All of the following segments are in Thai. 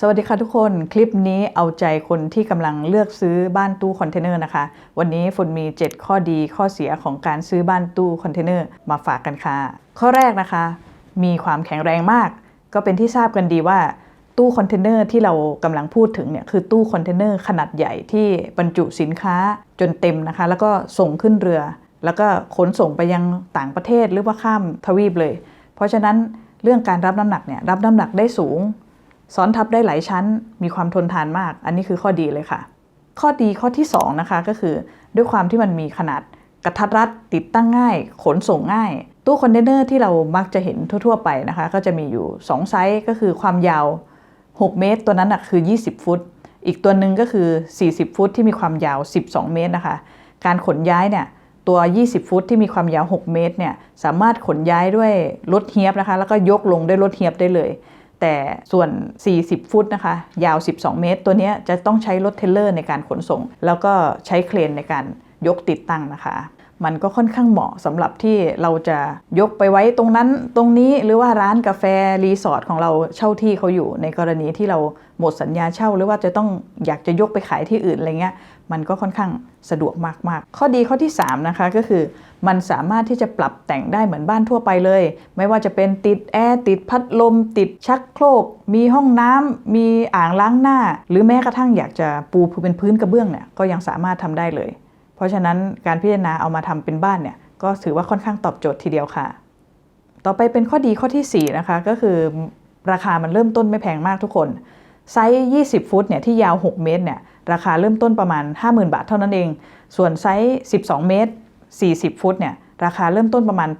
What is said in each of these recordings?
สวัสดีค่ะทุกคนคลิปนี้เอาใจคนที่กำลังเลือกซื้อบ้านตู้คอนเทนเนอร์นะคะ วันนี้ฝนมี 7 ข้อดีข้อเสียของการซื้อบ้านตู้คอนเทนเนอร์มาฝากกันค่ะ ข้อแรกนะคะ มีความแข็งแรงมาก ก็เป็นที่ทราบกันดีว่าตู้คอนเทนเนอร์ที่เรากำลังพูดถึงเนี่ยคือตู้คอนเทนเนอร์ขนาดใหญ่ที่บรรจุสินค้าจนเต็มนะคะ แล้วก็ส่งขึ้นเรือ แล้วก็ขนส่งไปยังต่างประเทศหรือว่าข้ามทวีปเลย เพราะฉะนั้นเรื่องการรับน้ำหนักเนี่ยรับน้ำหนักได้สูง ซ้อนทับได้หลายชั้น มีความทนทานมาก อันนี้คือข้อดีเลยค่ะ ข้อดีข้อที่2นะคะก็คือ ด้วยความที่มันมีขนาดกระทัดรัดติดตั้งง่าย ขนส่งง่าย ตู้คอนเทนเนอร์ที่เรามักจะเห็นทั่ว ๆ ไปนะคะ ก็จะมีอยู่ 2 ไซส์ก็คือความยาว 6 เมตร ตัวนั้นนะคือ 20 ฟุต อีกตัวหนึ่งก็คือ 40 ฟุตที่มีความยาว 12 เมตรนะคะ การขนย้ายเนี่ยตัว 20 ฟุตที่มีความยาว 6 เมตรเนี่ยสามารถขนย้ายด้วยรถเฮียบนะคะ แล้วก็ยกลงด้วยรถเฮียบได้เลย แต่ส่วน 40 ฟุตนะคะ ยาว 12 เมตร ตัวนี้จะต้องใช้รถเทเลอร์ในการขนส่ง แล้วก็ใช้เครนในการยกติดตั้งนะคะ มันก็ค่อนข้างเหมาะสำหรับที่เราจะยกไปไว้ตรงนั้นตรงนี้หรือว่าร้านกาแฟรีสอร์ทของเราเช่าที่เขาอยู่ในกรณีที่เราหมดสัญญาเช่า หรือว่าจะต้องอยากจะยกไปขายที่อื่นอะไรเงี้ยมันก็ค่อนข้างสะดวกมากๆ ข้อดีข้อที่ 3 นะคะก็คือ มันสามารถที่จะปรับแต่งได้เหมือนบ้านทั่วไปเลย ไม่ว่าจะเป็นติดแอร์ติดพัดลม ติดชักโครก มีห้องน้ำมีอ่างล้างหน้า หรือแม้กระทั่งอยากจะปูเป็นพื้นกระเบื้องเนี่ยก็ยังสามารถทำได้เลย เพราะฉะนั้นการพิจารณาเอามาทำเป็นบ้านเนี่ยก็ถือว่าค่อนข้างตอบโจทย์ทีเดียวค่ะ ต่อไปเป็นข้อดีข้อที่ 4 นะคะ ก็คือราคามันเริ่มต้นไม่แพงมากทุกคนไซส์ 20 ฟุตเนี่ยที่ยาว 6 เมตรเนี่ยราคาเริ่มต้นประมาณ 50,000 บาทเท่านั้นเอง ส่วนไซส์ 12 เมตร 40 ฟุตเนี่ยราคาเริ่มต้นประมาณ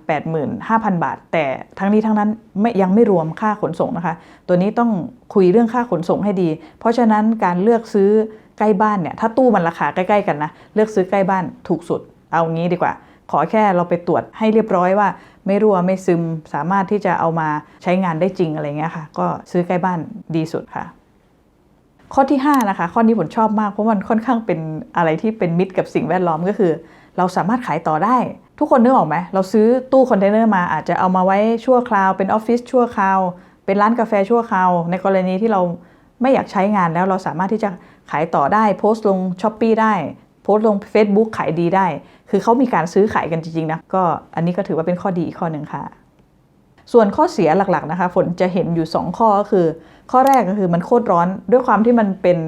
85,000 บาท แต่ทั้งนี้ทั้งนั้นไม่ยังไม่รวมค่าขนส่งนะคะ ตัวนี้ต้องคุยเรื่องค่าขนส่งให้ดี เพราะฉะนั้นการเลือกซื้อ ใกล้บ้านเนี่ยถ้าตู้มันราคาใกล้ๆกันนะเลือกซื้อใกล้บ้านถูกสุดเอางี้ดีกว่า ขอแค่เราไปตรวจให้เรียบร้อยว่า ไม่รั่วไม่ซึมสามารถที่จะเอามาใช้งานได้จริงอะไรเงี้ยค่ะ ก็ซื้อใกล้บ้านดีสุดค่ะ ข้อที่ 5 นะคะ ข้อนี้ผมชอบมากเพราะมันค่อนข้างเป็นอะไรที่เป็นมิตรกับสิ่งแวดล้อมก็คือ เราสามารถขายต่อได้ทุกคนนึกออกไหมเราซื้อตู้คอนเทนเนอร์มาอาจจะเอามาไว้ชั่วคราว เป็นออฟฟิศชั่วคราว เป็นร้านกาแฟชั่วคราว ในกรณีที่เรา ไม่อยากใช้งานแล้วเราสามารถที่จะขายต่อได้โพสต์ลงช้อปปีได้โพสต์ลง Facebook ขายดีได้ คือเขามีการซื้อขายกันจริงๆนะก็อันนี้ก็ถือว่าเป็นข้อดีอีกข้อหนึ่งค่ะ ส่วนข้อเสียหลักๆนะคะฝนจะเห็นอยู่ 2 ข้อก็คือ ข้อแรกก็คือมันโคตรร้อนด้วยความที่มันเป็น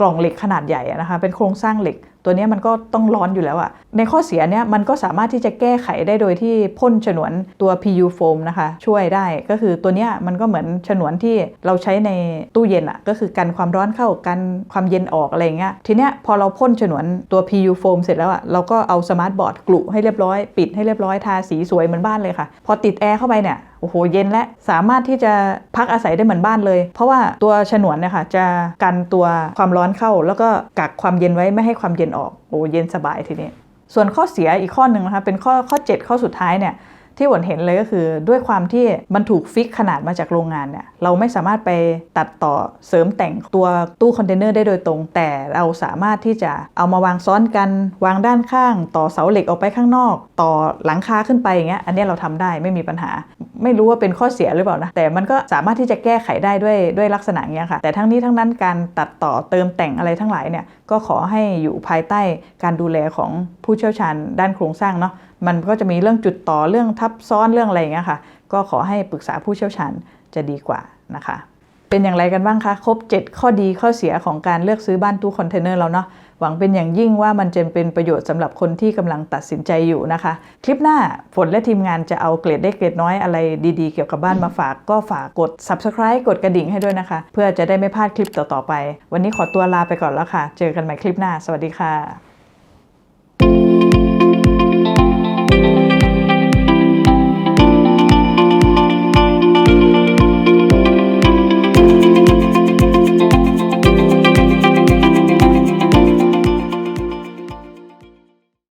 กล่องเหล็กขนาดใหญ่นะคะเป็นโครงสร้างเหล็ก ตัวนี้มันก็ต้องร้อนอยู่แล้วอะในข้อเสียเนี้ยมันก็สามารถที่จะแก้ไขได้โดยที่พ่นฉนวนตัว PU foam นะคะ ช่วยได้ก็คือตัวเนี้ยมันก็เหมือนฉนวนที่เราใช้ในตู้เย็นอะก็คือกันความร้อนเข้ากันความเย็นออกอะไรเงี้ยทีเนี้ยพอเราพ่นฉนวนตัว PU foam เสร็จแล้วอะเราก็เอาสมาร์ทบอร์ดกลุให้เรียบร้อย ปิดให้เรียบร้อยทาสีสวยเหมือนบ้านเลยค่ะ พอติดแอร์เข้าไปเนี่ย อ้โหเย็นและสามารถที่จะพักอาศัยได้เหมือนบ้านเลย เพราะว่าตัวฉนวนเนี่ยค่ะจะกันตัวความร้อนเข้า แล้วก็กักความเย็นไว้ไม่ให้ความเย็นออกโอ้เย็นสบายทีนี้ส่วนข้อเสียอีกข้อหนึ่งนะคะเป็นข้อข้อ 7 ข้อสุดท้ายเนี่ย ที่หวนเห็นเลยก็คือ ด้วยความที่มันถูกฟิกขนาดมาจากโรงงานเนี่ยเราไม่สามารถไปตัดต่อเสริมแต่งตัวตู้คอนเทนเนอร์ได้โดยตรง แต่เราสามารถที่จะเอามาวางซ้อนกัน วางด้านข้าง ต่อเสาเหล็กออกไปข้างนอก ต่อหลังคาขึ้นไปอย่างเงี้ยอันนี้เราทำได้ไม่มีปัญหา ไม่รู้ว่าเป็นข้อเสียหรือเปล่านะแต่มันก็สามารถที่จะแก้ไขได้ด้วยด้วยลักษณะเนี้ยค่ะแต่ทั้งนี้ทั้งนั้นการตัดต่อเติมแต่งอะไรทั้งหลายเนี่ยก็ขอให้อยู่ภายใต้การดูแลของผู้เชี่ยวชาญด้านโครงสร้างเนาะ มันก็จะมีเรื่องจุดต่อเรื่องทับซ้อนเรื่องอะไรอย่างเงี้ยค่ะ ก็ขอให้ปรึกษาผู้เชี่ยวชาญจะดีกว่านะคะ เป็นอย่างไรกันบ้างคะ ครบ 7 ข้อดีข้อเสียของการเลือกซื้อบ้านตู้คอนเทนเนอร์แล้วเนาะหวังเป็นอย่างยิ่งว่ามันจะเป็นประโยชน์สำหรับคนที่กำลังตัดสินใจอยู่นะคะ คลิปหน้าฝนและทีมงานจะเอาเกรดได้เกรดน้อยอะไรดีๆ เกี่ยวกับบ้านมาฝากก็ฝากกด subscribe กดกระดิ่งให้ด้วยนะคะ เพื่อจะได้ไม่พลาดคลิปต่อๆไป วันนี้ขอตัวลาไปก่อนแล้วค่ะ เจอกันใหม่คลิปหน้า สวัสดีค่ะ